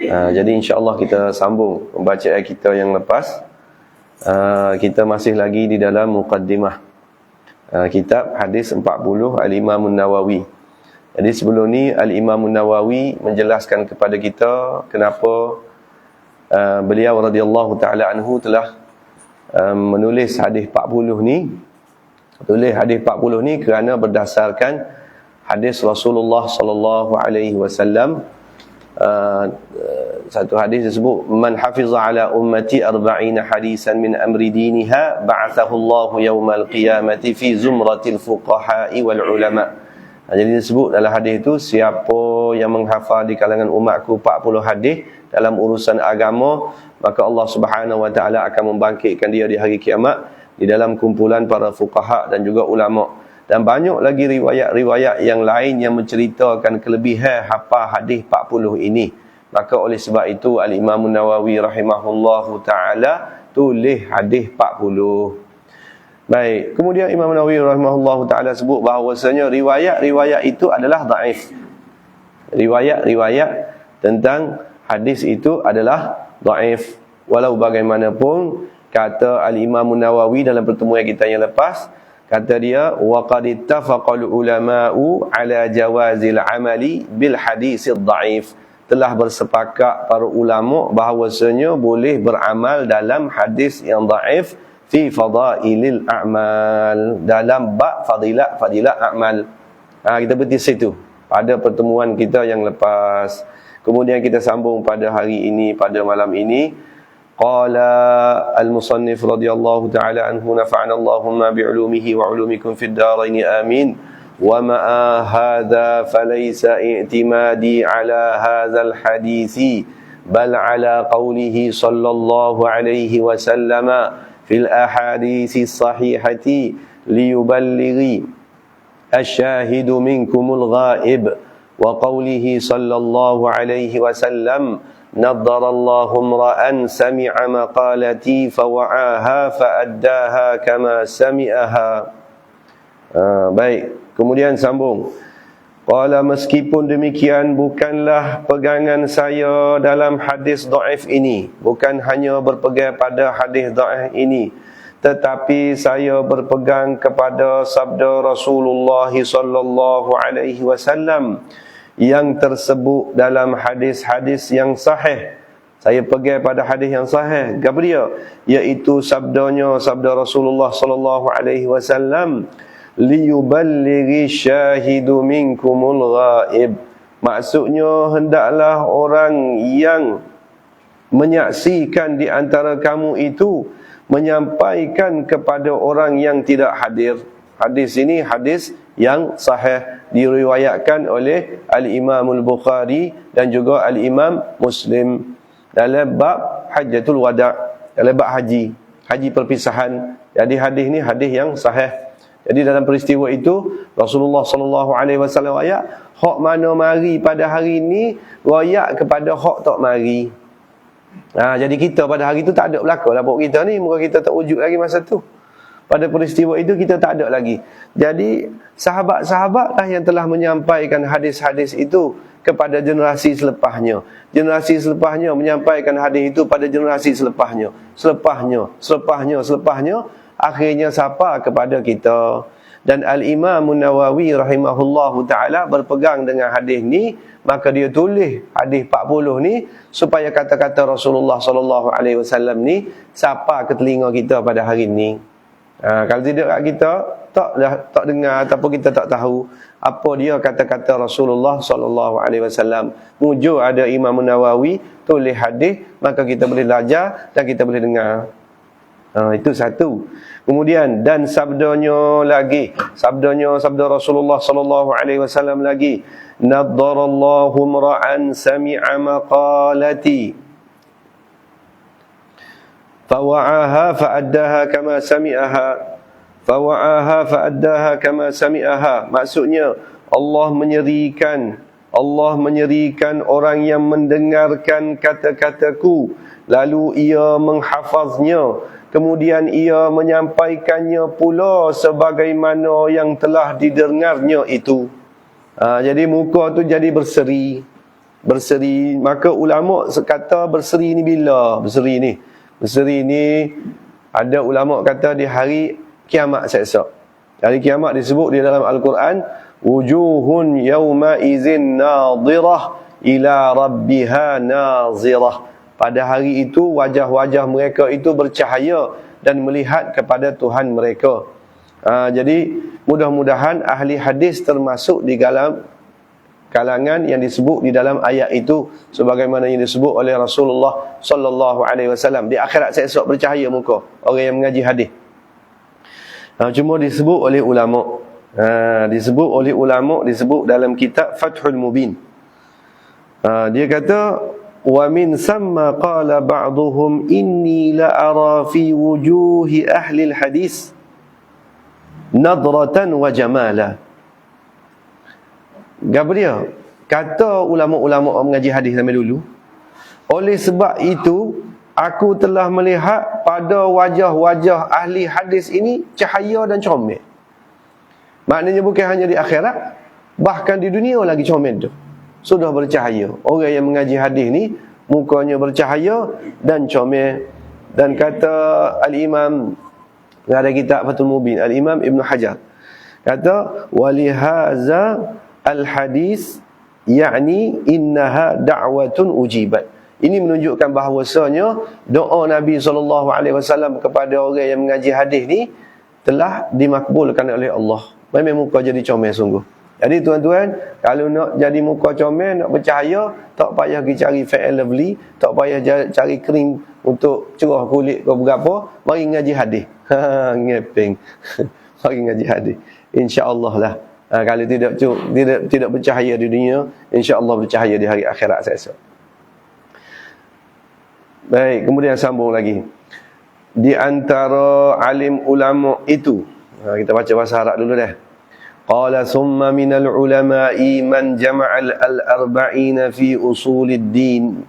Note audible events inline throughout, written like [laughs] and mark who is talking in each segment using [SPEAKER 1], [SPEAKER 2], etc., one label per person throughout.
[SPEAKER 1] Uh, jadi insya-Allah kita sambung membaca ayat kita yang lepas. Uh, kita masih lagi di dalam muqaddimah uh, kitab hadis 40 Al-Imam Nawawi. Jadi sebelum ni Al-Imam Nawawi menjelaskan kepada kita kenapa uh, beliau radhiyallahu taala anhu telah um, menulis hadis 40 ni. Tulis hadis 40 ni kerana berdasarkan hadis Rasulullah sallallahu alaihi wasallam uh, satu hadis disebut man hafiza ala ummati arba'ina hadisan min amri diniha ba'athahu Allahu yawmal qiyamati fi zumratil fuqaha'i wal ulama. Jadi disebut dalam hadis itu siapa yang menghafal di kalangan umatku 40 hadis dalam urusan agama maka Allah Subhanahu wa taala akan membangkitkan dia di hari kiamat di dalam kumpulan para fuqaha dan juga ulama dan banyak lagi riwayat-riwayat yang lain yang menceritakan kelebihan hafal hadis 40 ini. Maka oleh sebab itu al-Imam Nawawi rahimahullahu taala tulis hadis 40 baik kemudian Imam Nawawi rahimahullahu taala sebut bahawasanya riwayat-riwayat itu adalah dhaif riwayat-riwayat tentang hadis itu adalah dhaif walau bagaimanapun kata al-Imam Nawawi dalam pertemuan kita yang lepas Kata dia wa qad ittafaqal ulama'u ala jawazil amali bil hadis dhaif. Telah bersepakat para ulama bahawasanya boleh beramal dalam hadis yang dhaif fi fadailil a'mal dalam bab fadilat fadilat amal. Ha, kita berhenti situ pada pertemuan kita yang lepas. Kemudian kita sambung pada hari ini pada malam ini قال المصنف رضي الله تعالى عنه نفعنا اللهم بعلومه وعلومكم في الدارين آمين. وما هذا فليس اعتمادي على هذا الحديث بل على قوله صلى الله عليه وسلم في الأحاديث الصحيحة ليبلغ الشاهد منكم الغائب. وقوله صلى الله عليه وسلم نظر الله امرأ سمع مقالتي فوعاها فأداها كما سمعها uh, baik kemudian sambung Qala meskipun demikian bukanlah pegangan saya dalam hadis dhaif ini bukan hanya berpegang pada hadis dhaif ini tetapi saya berpegang kepada sabda Rasulullah sallallahu alaihi wasallam yang tersebut dalam hadis-hadis yang sahih. Saya pergi pada hadis yang sahih. Dia? Iaitu sabdanya sabda Rasulullah sallallahu alaihi wasallam liyuballighi syahidu minkumul ghaib. Maksudnya hendaklah orang yang menyaksikan di antara kamu itu menyampaikan kepada orang yang tidak hadir. Hadis ini hadis yang sahih diriwayatkan oleh Al-Imam Al-Bukhari dan juga Al-Imam Muslim dalam bab Hajjatul Wada' dalam bab haji haji perpisahan. Jadi hadis ni hadis yang sahih. Jadi dalam peristiwa itu Rasulullah sallallahu alaihi wasallam ayat hak mana mari pada hari ini royak kepada hak tak mari. Ha, jadi kita pada hari itu tak ada berlaku lah. Kita ni muka kita tak wujud lagi masa tu pada peristiwa itu kita tak ada lagi. Jadi sahabat-sahabatlah yang telah menyampaikan hadis-hadis itu kepada generasi selepasnya. Generasi selepasnya menyampaikan hadis itu pada generasi selepasnya. Selepasnya, selepasnya, selepasnya akhirnya siapa kepada kita. Dan Al-Imam Nawawi rahimahullahu taala berpegang dengan hadis ni, maka dia tulis hadis 40 ni supaya kata-kata Rasulullah sallallahu alaihi wasallam ni siapa ke telinga kita pada hari ini. Ha, kalau tidak kat kita tak dah tak dengar ataupun kita tak tahu apa dia kata-kata Rasulullah sallallahu alaihi wasallam. Mujur ada Imam Nawawi tulis hadis maka kita boleh belajar dan kita boleh dengar. Ha, itu satu. Kemudian dan sabdanya lagi, sabdanya sabda Rasulullah sallallahu alaihi wasallam lagi, nadarallahu ra'an sami'a maqalati فوعاها فأداها كما سمعها فوعاها فأداها كما سمعها maksudnya Allah menyerikan Allah menyerikan orang yang mendengarkan kata-kataku lalu ia menghafaznya kemudian ia menyampaikannya pula sebagaimana yang telah didengarnya itu ha, jadi muka tu jadi berseri berseri maka ulama kata berseri ni bila berseri ni berseri ni ada ulama kata di hari kiamat esok. Hari kiamat disebut di dalam al-Quran wujuhun yawma izin nadirah ila rabbiha nazirah. Pada hari itu wajah-wajah mereka itu bercahaya dan melihat kepada Tuhan mereka. Ha, jadi mudah-mudahan ahli hadis termasuk di dalam kalangan yang disebut di dalam ayat itu sebagaimana yang disebut oleh Rasulullah sallallahu alaihi wasallam di akhirat esok bercahaya muka orang yang mengaji hadis. Ha, cuma disebut oleh ulama. Ha, disebut oleh ulama disebut dalam kitab Fathul Mubin. Ha, dia kata wa min samma qala ba'dhum inni la ara fi wujuhi ahli al-hadis nadratan wa jamala. Dia? Kata ulama-ulama mengaji hadis zaman dulu. Oleh sebab itu, aku telah melihat pada wajah-wajah ahli hadis ini cahaya dan comel. Maknanya bukan hanya di akhirat, bahkan di dunia lagi comel tu. Sudah bercahaya. Orang yang mengaji hadis ni mukanya bercahaya dan comel. Dan kata al-Imam ada kitab Fathul Mubin, al-Imam Ibn Hajar. Kata walihaza al-hadis yakni innaha da'watun ujibat. Ini menunjukkan bahawasanya doa Nabi SAW kepada orang yang mengaji hadis ni telah dimakbulkan oleh Allah. Memang muka jadi comel sungguh. Jadi tuan-tuan, kalau nak jadi muka comel, nak bercahaya, tak payah pergi cari fair lovely, tak payah cari krim untuk cerah kulit ke berapa, mari ngaji hadis. Ha, [laughs] ngepeng. [laughs] mari ngaji hadis. Insya-Allah lah. Ha, kalau tidak tidak tidak bercahaya di dunia, insya-Allah bercahaya di hari akhirat saya. Baik, kemudian sambung lagi. Di antara alim ulama itu, ha, kita baca bahasa Arab dulu dah. Qala summa min al-ulama'i man jama'a al-arba'ina fi usul ad-din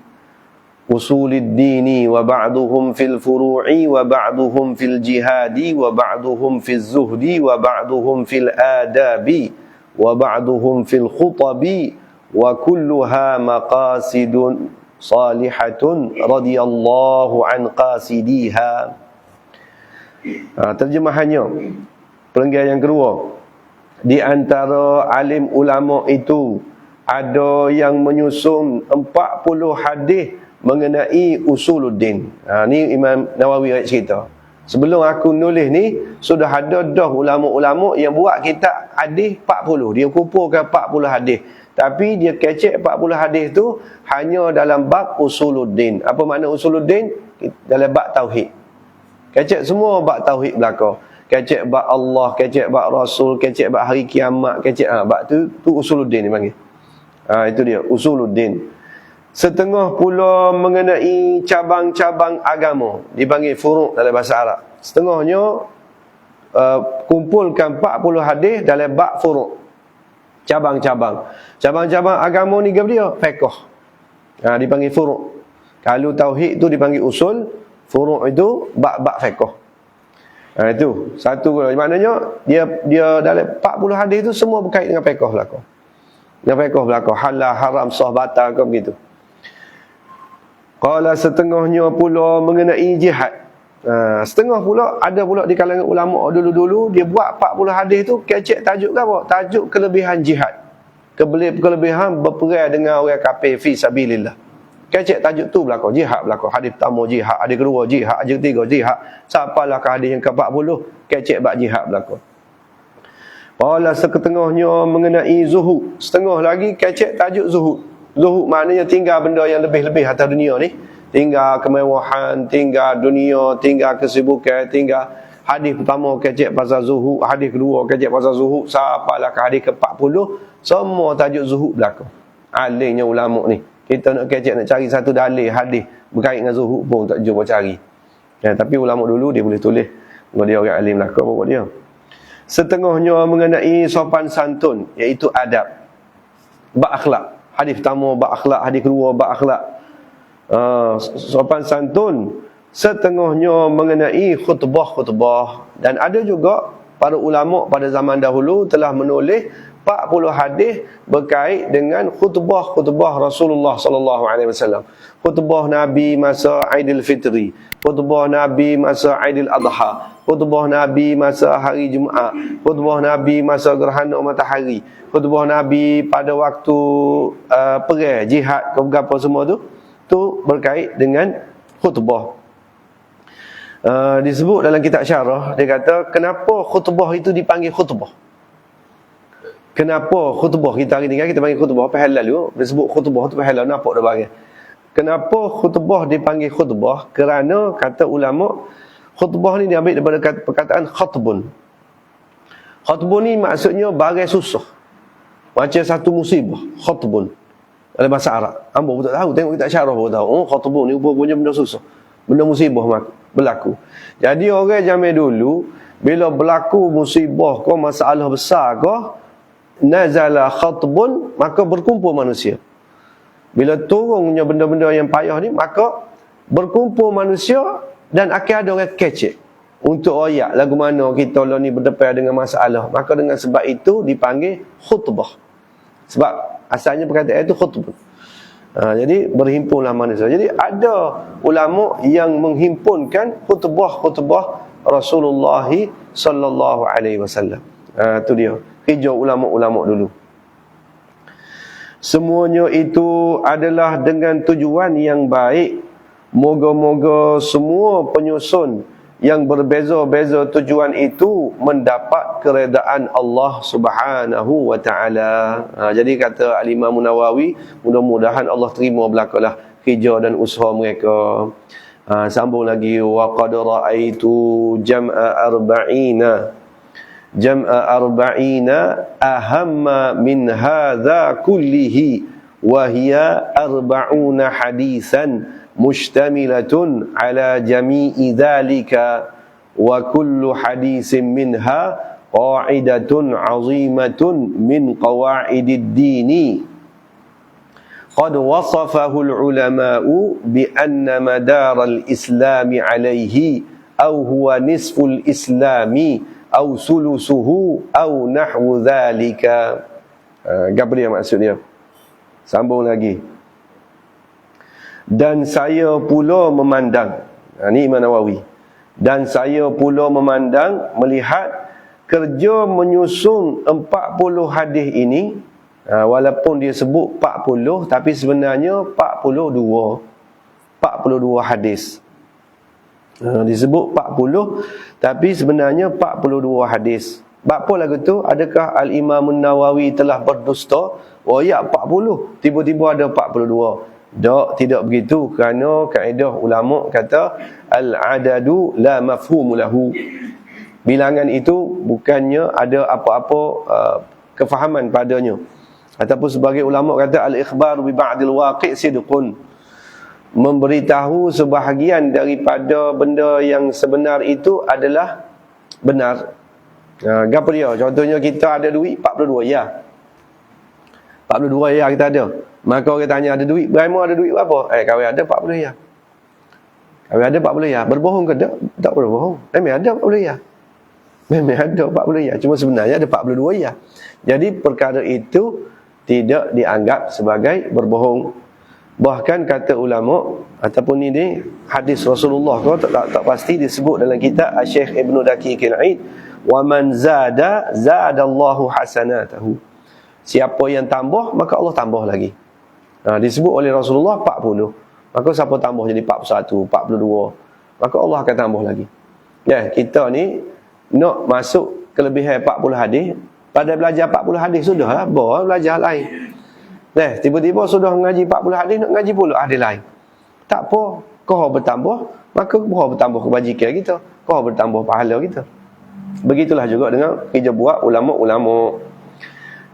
[SPEAKER 1] أصول الدين وبعضهم في الفروع وبعضهم في الجهاد وبعضهم في الزهد وبعضهم في الآداب وبعضهم في الخطب وكلها مقاصد صالحة رضي الله عن قاصديها terjemahannya perenggan yang kedua di antara alim ulama itu ada yang menyusun 40 hadis mengenai usuluddin. Ha, ni Imam Nawawi ayat cerita. Sebelum aku nulis ni, sudah ada dah ulama-ulama yang buat kitab hadis 40. Dia kumpulkan 40 hadis. Tapi dia kecek 40 hadis tu hanya dalam bab usuluddin. Apa makna usuluddin? Dalam bab tauhid. Kecek semua bab tauhid belaka. Kecek bab Allah, kecek bab Rasul, kecek bab hari kiamat, kecek ha, bab tu tu usuluddin dipanggil. Ha, itu dia usuluddin. Setengah pula mengenai cabang-cabang agama dipanggil furuk dalam bahasa Arab. Setengahnya uh, kumpulkan 40 hadis dalam bab furuk. Cabang-cabang. Cabang-cabang agama ni apa dia? Fiqh. Ha, dipanggil furuk. Kalau tauhid tu dipanggil usul, furuk itu bab-bab fiqh. Ha, itu satu maknanya dia dia dalam 40 hadis tu semua berkait dengan fiqh belaka. Dengan fiqh belaka halal haram sah batal ke begitu. Qala setengahnya pula mengenai jihad. Ha, setengah pula ada pula di kalangan ulama dulu-dulu dia buat 40 hadis tu kecek tajuk ke apa? Tajuk kelebihan jihad. Kelebihan berperang dengan orang kafir fi sabilillah. Kecek tajuk tu belaka jihad belaka. Hadis pertama jihad, hadis kedua jihad, hadis ketiga jihad. Siapalah ke hadis yang ke-40 kecek bab jihad belaka. Qala seketengahnya mengenai zuhud. Setengah lagi kecek tajuk zuhud. Zuhud maknanya tinggal benda yang lebih-lebih atas dunia ni. Tinggal kemewahan, tinggal dunia, tinggal kesibukan, tinggal hadis pertama kecek pasal zuhud, hadis kedua kecek pasal zuhud, sampailah ke hadis ke-40, semua tajuk zuhud belakang. Alihnya ulama ni. Kita nak kecek nak cari satu dalih hadis berkait dengan zuhud pun tak jumpa cari. Ya, tapi ulama dulu dia boleh tulis. Kalau dia orang alim belakang apa dia. Setengahnya mengenai sopan santun iaitu adab. Bak akhlak hadis pertama bab akhlak, hadis kedua bab akhlak. Uh, sopan santun setengahnya mengenai khutbah-khutbah dan ada juga para ulama pada zaman dahulu telah menulis 40 hadis berkait dengan khutbah-khutbah Rasulullah sallallahu alaihi wasallam. Khutbah Nabi masa Aidil Fitri, khutbah Nabi masa Aidil Adha, khutbah Nabi masa hari Jumaat, khutbah Nabi masa gerhana matahari, khutbah Nabi pada waktu uh, perang jihad ke apa semua tu tu berkait dengan khutbah. Uh, disebut dalam kitab syarah dia kata kenapa khutbah itu dipanggil khutbah Kenapa khutbah kita hari ni kan kita panggil khutbah apa halal tu? Disebut khutbah tu halal nampak dah bagi. Kenapa khutbah dipanggil khutbah? Kerana kata ulama khutbah ni diambil daripada perkataan khutbun. Khutbun ni maksudnya bagai susah. Macam satu musibah, khutbun. Dalam bahasa Arab. Ambo tak tahu, tengok kita syarah pun tahu. Oh, khutbun ni punya benda susah. Benda musibah berlaku. Jadi orang zaman dulu bila berlaku musibah kau masalah besar kau nazala khatbun maka berkumpul manusia. Bila turunnya benda-benda yang payah ni maka berkumpul manusia dan akan ada orang kecek untuk ayat lagu mana kita lah ni berdepan dengan masalah. Maka dengan sebab itu dipanggil khutbah. Sebab asalnya perkataan itu khutbah. Ha, jadi berhimpunlah manusia. Jadi ada ulama yang menghimpunkan khutbah-khutbah Rasulullah sallallahu alaihi wasallam ha, tu dia hijau ulama-ulama dulu. Semuanya itu adalah dengan tujuan yang baik. Moga-moga semua penyusun yang berbeza-beza tujuan itu mendapat keredaan Allah Subhanahu wa taala. Ha, jadi kata Al-Imam Nawawi, mudah-mudahan Allah terima belakalah kerja dan usaha mereka. Ha, sambung lagi wa qad raaitu jam'a arba'ina جمع أربعين أهم من هذا كله وهي أربعون حديثا مشتملة على جميع ذلك وكل حديث منها قاعدة عظيمة من قواعد الدين. قد وصفه العلماء بأن مدار الإسلام عليه أو هو نصف الإسلام au sulusuhu au nahwu dhalika uh, apa dia maksud dia? Sambung lagi. Dan saya pula memandang ha, ni Imam Nawawi. Dan saya pula memandang melihat kerja menyusun 40 hadis ini uh, walaupun dia sebut 40 tapi sebenarnya 42 42 hadis uh, disebut 40 tapi sebenarnya 42 hadis. Bab apa lagu tu? Adakah Al-Imam Nawawi telah berdusta? Oh ya 40. Tiba-tiba ada 42. Tak, tidak begitu. Kerana kaedah ulama kata Al-adadu la mafhumu lahu. Bilangan itu bukannya ada apa-apa uh, kefahaman padanya. Ataupun sebagai ulama kata Al-ikhbar bi ba'dil waqi' sidqun memberitahu sebahagian daripada benda yang sebenar itu adalah benar. Ha, apa dia? Contohnya kita ada duit 42 ya. 42 ya kita ada. Maka orang tanya ada duit, berapa ada duit berapa? Eh kau ada 40 ya. Kau ada 40 ya. Berbohong ke tak? Tak berbohong. Memang ada 40 ya. Memang ada 40 ya. Cuma sebenarnya ada 42 ya. Jadi perkara itu tidak dianggap sebagai berbohong Bahkan kata ulama ataupun ini hadis Rasulullah kau tak, tak, tak pasti disebut dalam kitab Syekh Ibnu Daqiqil Aid wa man zada zadallahu hasanatahu. Siapa yang tambah maka Allah tambah lagi. Ha, disebut oleh Rasulullah 40. Maka siapa tambah jadi 41, 42, maka Allah akan tambah lagi. Ya, kita ni nak masuk kelebihan 40 hadis, pada belajar 40 hadis sudah lah, belajar lain. Eh, tiba-tiba sudah mengaji 40 hadis nak ngaji pula hadis lain. Tak apa, kau bertambah, maka kau bertambah kebajikan kita. Kau bertambah pahala kita. Begitulah juga dengan kerja buat ulama-ulama.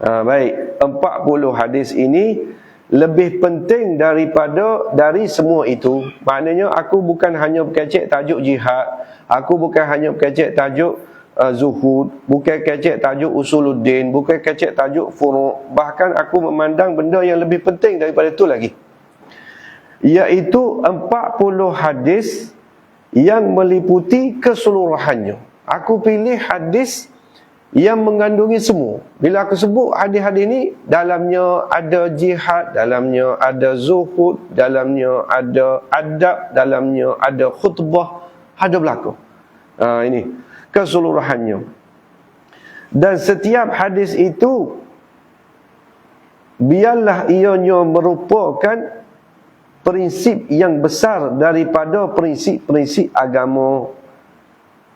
[SPEAKER 1] Ha, baik, 40 hadis ini lebih penting daripada dari semua itu. Maknanya aku bukan hanya berkecek tajuk jihad, aku bukan hanya berkecek tajuk uh, zuhud, bukan kecek tajuk usuluddin, bukan kecek tajuk furu' bahkan aku memandang benda yang lebih penting daripada itu lagi iaitu 40 hadis yang meliputi keseluruhannya aku pilih hadis yang mengandungi semua. Bila aku sebut hadis-hadis ni, dalamnya ada jihad, dalamnya ada zuhud, dalamnya ada adab, dalamnya ada khutbah, ada belakang. Ha, ini keseluruhannya. Dan setiap hadis itu, biarlah ianya merupakan prinsip yang besar daripada prinsip-prinsip agama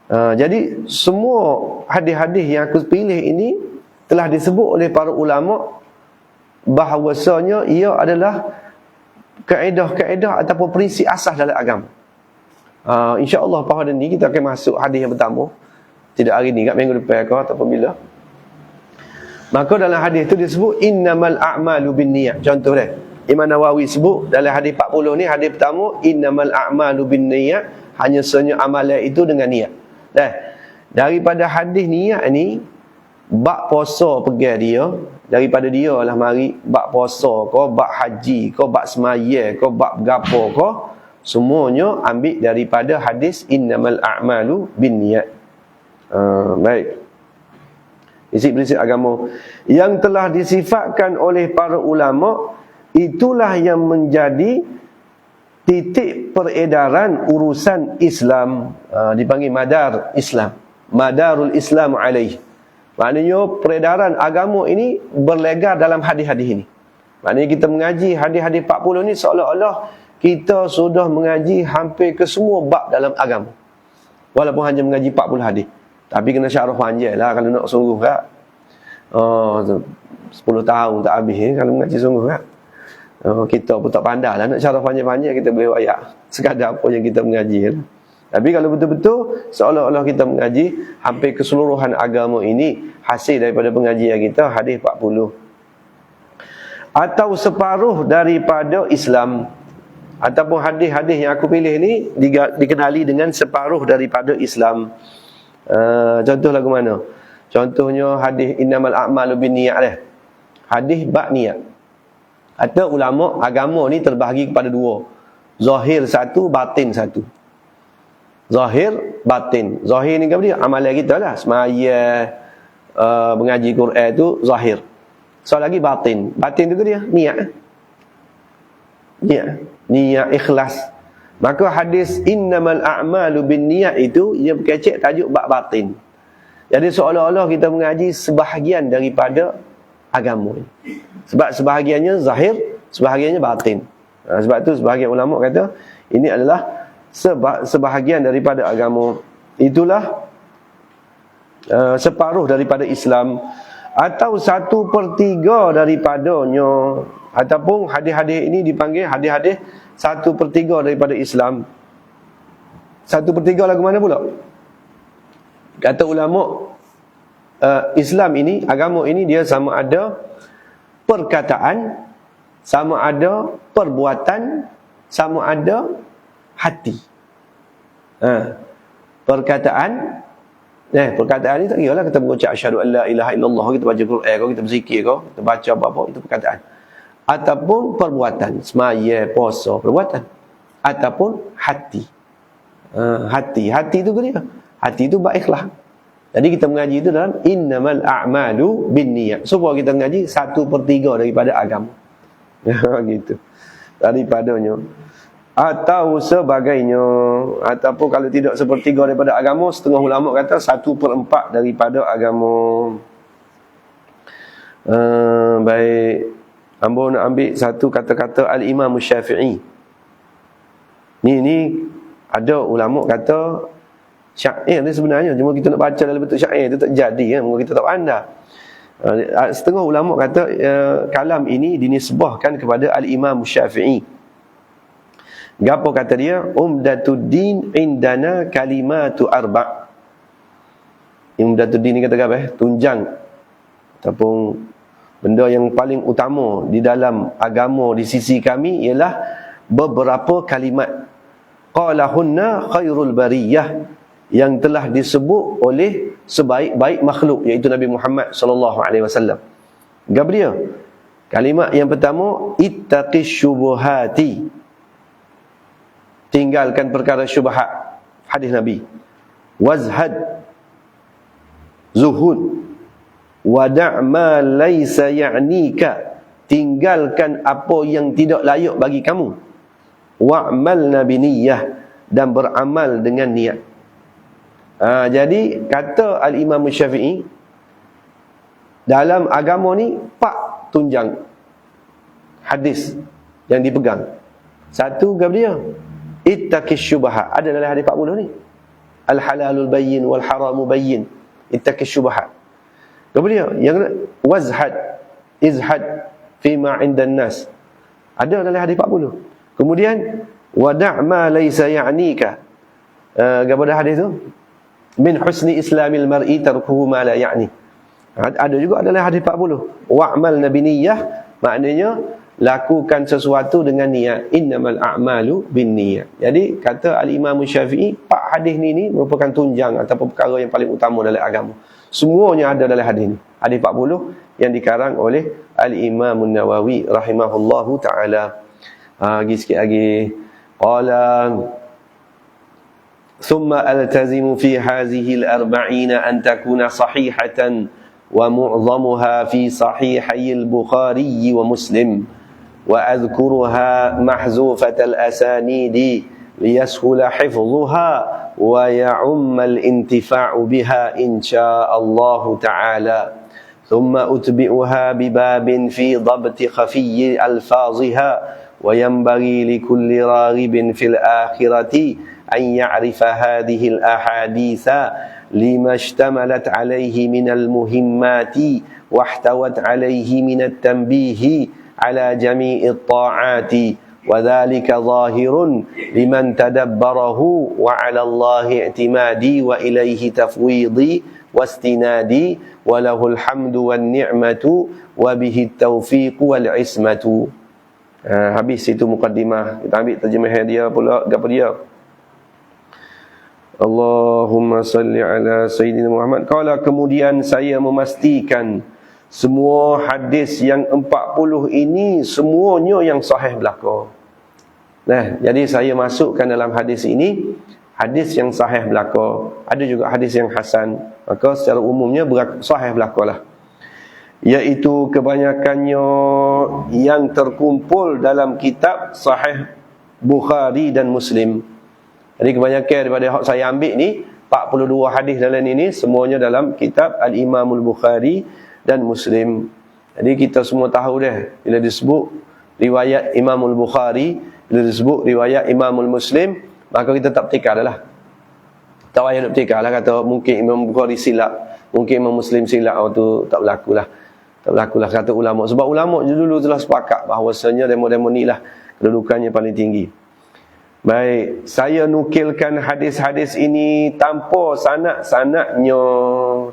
[SPEAKER 1] Uh, jadi semua hadis-hadis yang aku pilih ini telah disebut oleh para ulama bahawasanya ia adalah kaedah-kaedah ataupun prinsip asas dalam agama. Uh, InsyaAllah pada ni kita akan masuk hadis yang pertama. Tidak hari ni, kat minggu depan ke ataupun bila. Maka dalam hadis itu disebut innamal a'malu bin niyat. Contoh dia. Imam Nawawi sebut dalam hadis 40 ni hadis pertama innamal a'malu bin niyat hanya senyap amalan itu dengan niat. Dah. Daripada hadis niat ni bab puasa pergi dia daripada dia lah mari bab puasa ko bab haji ko bab semaya ko bab gapo ko semuanya ambil daripada hadis innamal a'malu binniyat. Uh, baik. Prinsip-prinsip agama yang telah disifatkan oleh para ulama itulah yang menjadi titik peredaran urusan Islam. Uh, dipanggil madar Islam. Madarul Islam alaih. Maknanya peredaran agama ini berlegar dalam hadis-hadis ini. Maknanya kita mengaji hadis-hadis 40 ni seolah-olah kita sudah mengaji hampir ke semua bab dalam agama. Walaupun hanya mengaji 40 hadis tapi kena syarah panjang lah kalau nak sungguh tak oh, 10 tahun tak habis eh, kalau mengaji sungguh tak Oh, kita pun tak pandai lah nak cara panjang-panjang kita boleh ayat sekadar apa yang kita mengaji lah. tapi kalau betul-betul seolah-olah kita mengaji hampir keseluruhan agama ini hasil daripada pengajian kita hadis 40 atau separuh daripada Islam. Ataupun hadis-hadis yang aku pilih ni dikenali dengan separuh daripada Islam uh, contoh lagu mana contohnya hadis innamal a'malu bin niat hadis bak niat Kata ulama agama ni terbahagi kepada dua. Zahir satu, batin satu. Zahir, batin. Zahir ni apa dia? Amalan kita lah. Semaya, uh, mengaji Quran tu zahir. So lagi batin. Batin tu dia? Niat. Niat. Niat ikhlas. Maka hadis innamal a'malu bin niat itu ia berkecek tajuk bab batin. Jadi seolah-olah kita mengaji sebahagian daripada agama ni. Sebab sebahagiannya zahir, sebahagiannya batin. Ha, sebab tu sebahagian ulama kata ini adalah seba sebahagian daripada agama. Itulah uh, separuh daripada Islam atau satu per tiga daripadanya ataupun hadis-hadis ini dipanggil hadis-hadis satu per tiga daripada Islam. Satu per tiga lagu mana pula? Kata ulama uh, Islam ini, agama ini dia sama ada perkataan sama ada perbuatan sama ada hati ha. perkataan eh perkataan ni tak kira lah kita mengucap asyhadu alla ilaha illallah kita baca Quran kita berzikir kau kita baca apa-apa itu perkataan ataupun perbuatan semaya puasa perbuatan ataupun hati ha. hati hati tu dia hati tu baiklah jadi kita mengaji itu dalam innamal a'malu binniyat. Supaya kita mengaji satu per tiga daripada agama. [laughs] gitu. Daripadanya. Atau sebagainya. Ataupun kalau tidak sepertiga daripada agama, setengah ulama kata satu per empat daripada agama. Uh, baik. Ambo nak ambil satu kata-kata Al-Imam Syafi'i. Ni, ni ada ulama kata syair ni sebenarnya. Cuma kita nak baca dalam bentuk syair tu tak jadi kan Mungkin kita tak pandai. Uh, setengah ulama kata uh, kalam ini dinisbahkan kepada al-imam syafi'i. Gapo kata dia? Umdatuddin indana kalimatu arba. Umdatuddin ni kata apa eh? Tunjang. Ataupun benda yang paling utama di dalam agama di sisi kami ialah beberapa kalimat qalahunna khairul bariyah yang telah disebut oleh sebaik-baik makhluk iaitu Nabi Muhammad sallallahu alaihi wasallam. Gabriel. Kalimat yang pertama ittaqis syubuhati. Tinggalkan perkara syubhat. Hadis Nabi. Wazhad. Zuhud. Wada' ma laysa ya'nika. Tinggalkan apa yang tidak layak bagi kamu. Wa'mal nabi niyah dan beramal dengan niat. Ha, jadi kata al-imam syafi'i dalam agama ni pak tunjang. Hadis yang dipegang. Satu kepada dia? Ittaqis syubhat ada dalam hadis 40 ni? Al halalul bayyin wal haramu bayyin. Ittaqis syubhat Kemudian yang wazhad izhad fi ma 'indan nas. Ada dalam hadis 40. Kemudian wada' ma laysa ya'nika. Uh, kepada hadis tu min husni islamil mar'i tarkuhu ma la ya'ni. Ada juga dalam hadis 40. Wa'mal nabiniyah maknanya lakukan sesuatu dengan niat innamal a'malu binniyat. Jadi kata al-Imam Syafi'i, pak hadis ni ni merupakan tunjang ataupun perkara yang paling utama dalam agama Semuanya ada dalam hadis ini. Hadis 40 yang dikarang oleh Al-Imam Nawawi rahimahullahu taala. Ha lagi sikit lagi. Qala ثم ألتزم في هذه الأربعين أن تكون صحيحة ومعظمها في صحيحي البخاري ومسلم وأذكرها محذوفة الأسانيد ليسهل حفظها ويعم الانتفاع بها إن شاء الله تعالى. ثم أتبعها بباب في ضبط خفي ألفاظها وينبغي لكل راغب في الآخرة أن يعرف هذه الأحاديث لما اشتملت عليه من المهمات واحتوت عليه من التنبيه على جميع الطاعات. وذلك ظاهر لمن تدبره وعلى الله اعتمادي وإليه تفويضي واستنادي وله الحمد والنعمة وبه التوفيق والعصمة Ha, habis itu mukadimah kita ambil terjemah dia pula apa dia Allahumma salli ala sayyidina Muhammad Kala kemudian saya memastikan semua hadis yang 40 ini semuanya yang sahih belaka Nah, jadi saya masukkan dalam hadis ini hadis yang sahih belaka, ada juga hadis yang hasan. Maka secara umumnya sahih belakalah. Iaitu kebanyakannya yang terkumpul dalam kitab sahih Bukhari dan Muslim. Jadi kebanyakan daripada yang saya ambil ni 42 hadis dalam ini semuanya dalam kitab Al-Imamul Bukhari dan Muslim. Jadi kita semua tahu dah bila disebut riwayat Imamul Bukhari bila disebut riwayat Imamul Muslim maka kita tak petikar dah lah. Tak payah nak petikar lah kata mungkin Imam Bukhari silap mungkin Imam Muslim silap waktu tak berlaku lah. Tak berlaku lah kata ulama. Sebab ulama dulu telah sepakat bahawasanya demo-demo ni lah kedudukannya paling tinggi. Baik saya nukilkan hadis-hadis ini tanpa sanak-sanaknya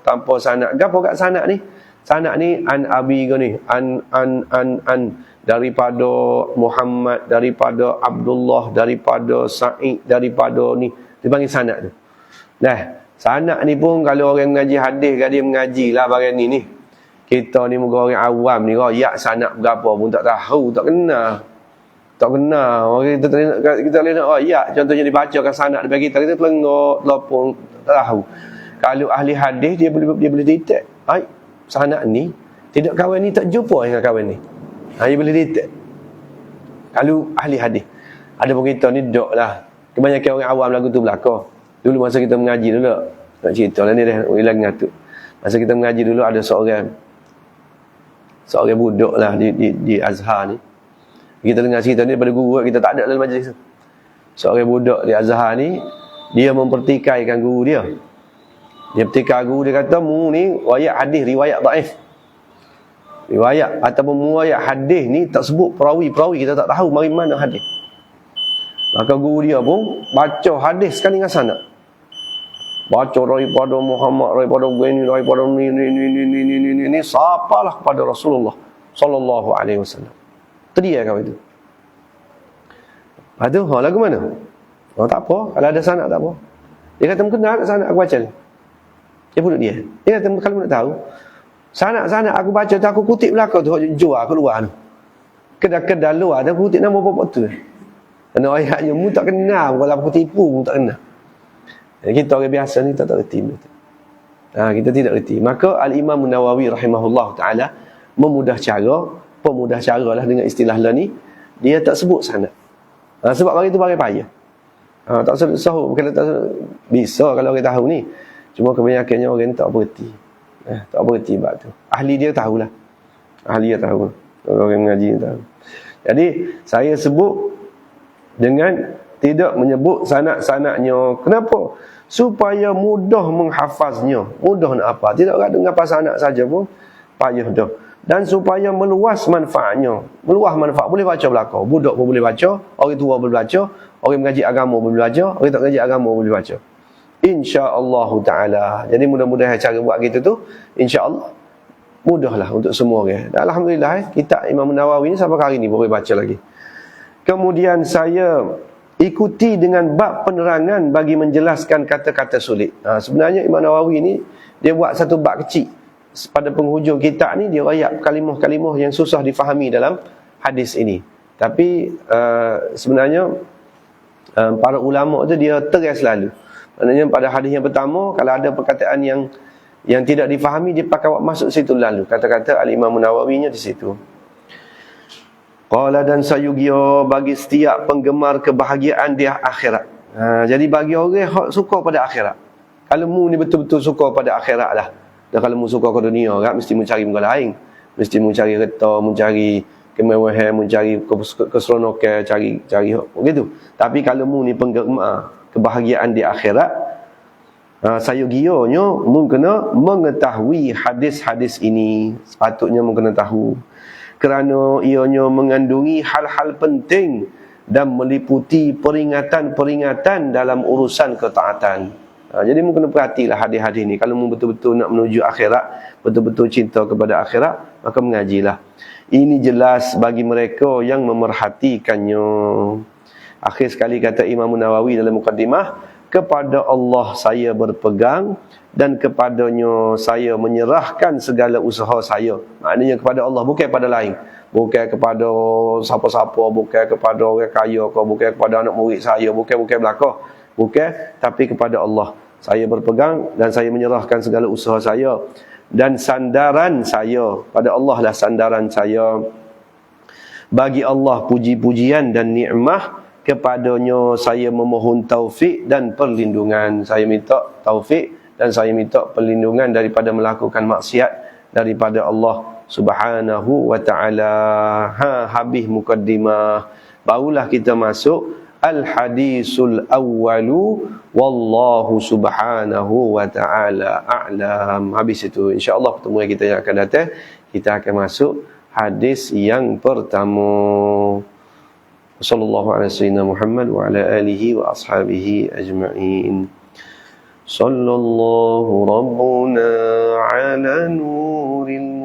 [SPEAKER 1] tanpa sanak apa kat sanak ni sanak ni an abi ni an an an an daripada Muhammad, daripada Abdullah, daripada Sa'id, daripada ni. Dipanggil sanad tu. Nah, sanad ni pun kalau orang mengaji hadis, dia mengaji lah bagian ni ni. Kita ni muka orang awam ni, royak sanad berapa pun tak tahu, tak kenal. Tak kenal. Orang kita kita lihat oh ya, contohnya dibacakan sanad depan kita, kita pelengok, lopong, tak tahu. Kalau ahli hadis dia boleh dia boleh detect. Ai, sanad ni tidak kawan ni tak jumpa dengan kawan ni. Ha, dia boleh detect. Kalau ahli hadis. Ada pun kita ni dok lah. Kebanyakan orang awam lagu tu belakang. Dulu masa kita mengaji dulu. Nak cerita lah ni dah. Ulang ngatuk. Masa kita mengaji dulu ada seorang. Seorang budak lah di, di, di Azhar ni. Kita dengar cerita ni daripada guru kita tak ada dalam majlis tu. Seorang budak di Azhar ni. Dia mempertikaikan guru dia. Dia pertikai guru dia kata, mu ni riwayat hadis, riwayat daif riwayat ataupun riwayat hadis ni tak sebut perawi-perawi kita tak tahu mari mana hadis maka guru dia pun baca hadis sekali dengan sana baca daripada Muhammad daripada gini daripada ni ni ni ni ni ni ni ni ni sapalah kepada Rasulullah sallallahu alaihi wasallam tu dia kau itu Aduh, ha, lagu mana? Oh, tak apa. Kalau ada sanak, tak apa. Dia kata, mungkin nak sanak aku baca. Dia pun dia. Dia kata, kalau nak tahu, Sanak-sanak aku baca tu aku kutip belakang tu jual keluar tu. Kedai-kedai luar tu aku kutip nama bapak tu. Kerana ayatnya mu tak kenal kalau aku tipu mu tak kenal. Jadi kita orang biasa ni tak tak reti Ha, kita tidak reti. Maka Al-Imam Nawawi rahimahullah ta'ala memudah cara, pemudah cara lah dengan istilah lah ni, dia tak sebut sanad. Ha, sebab bagi tu bagi payah. Ha, tak sebut sahur, bukan tak sebut. Bisa kalau orang tahu ni. Cuma kebanyakannya orang tak berhenti. Eh, tak berhenti bab tu. Ahli dia tahulah. Ahli dia tahu. Orang mengaji tahu. Jadi, saya sebut dengan tidak menyebut sanad-sanadnya. Kenapa? Supaya mudah menghafaznya. Mudah nak apa? Tidak ada dengan apa sanad saja pun. Payah dah. Dan supaya meluas manfaatnya. Meluas manfaat. Boleh baca belakang. Budak pun boleh baca. Orang tua boleh baca. Orang mengaji agama boleh baca. Orang tak mengaji agama boleh baca. InsyaAllah ta'ala. Jadi mudah-mudahan cara buat kita tu. InsyaAllah. Mudahlah untuk semua orang. Alhamdulillah. Eh, kita Imam Nawawi ni sampai hari ni boleh baca lagi. Kemudian saya ikuti dengan bab penerangan bagi menjelaskan kata-kata sulit. Ha, sebenarnya Imam Nawawi ni dia buat satu bab kecil. Pada penghujung kitab ni dia rayak kalimah-kalimah yang susah difahami dalam hadis ini. Tapi uh, sebenarnya uh, para ulama tu dia tegas selalu. Maknanya pada hadis yang pertama kalau ada perkataan yang yang tidak difahami dia pakai masuk situ lalu. Kata-kata Al-Imam Nawawi nya di situ. Qala dan sayugio bagi setiap penggemar kebahagiaan di akhirat. Ha, jadi bagi orang yang suka pada akhirat. Kalau mu ni betul-betul suka pada akhirat lah. Dan kalau mu suka ke dunia kan, mesti mencari muka lain. Mesti mencari reta, mencari kemewahan, mencari keseronokan, cari cari begitu. Tapi kalau mu ni penggemar kebahagiaan di akhirat, ha, sayugionya mu kena mengetahui hadis-hadis ini. Sepatutnya mu kena tahu kerana ianya mengandungi hal-hal penting dan meliputi peringatan-peringatan dalam urusan ketaatan. Ha, jadi mungkin perhatilah hadis-hadis ni. Kalau betul-betul nak menuju akhirat, betul-betul cinta kepada akhirat, maka mengajilah. Ini jelas bagi mereka yang memerhatikannya. Akhir sekali kata Imam Nawawi dalam mukaddimah, kepada Allah saya berpegang dan kepadanya saya menyerahkan segala usaha saya. Maknanya kepada Allah bukan kepada lain. Bukan kepada siapa-siapa, bukan kepada orang kaya ke, bukan kepada anak murid saya, bukan bukan belaka. Bukan, tapi kepada Allah. Saya berpegang dan saya menyerahkan segala usaha saya dan sandaran saya pada Allah lah sandaran saya. Bagi Allah puji-pujian dan nikmah kepadanya saya memohon taufik dan perlindungan. Saya minta taufik dan saya minta perlindungan daripada melakukan maksiat daripada Allah Subhanahu wa taala. Ha habis mukaddimah. Barulah kita masuk al hadisul awwalu wallahu subhanahu wa taala a'lam. Habis itu insyaallah pertemuan kita yang akan datang kita akan masuk hadis yang pertama. وصلى الله على سيدنا محمد وعلى آله وأصحابه أجمعين. صلى الله ربنا على نور الله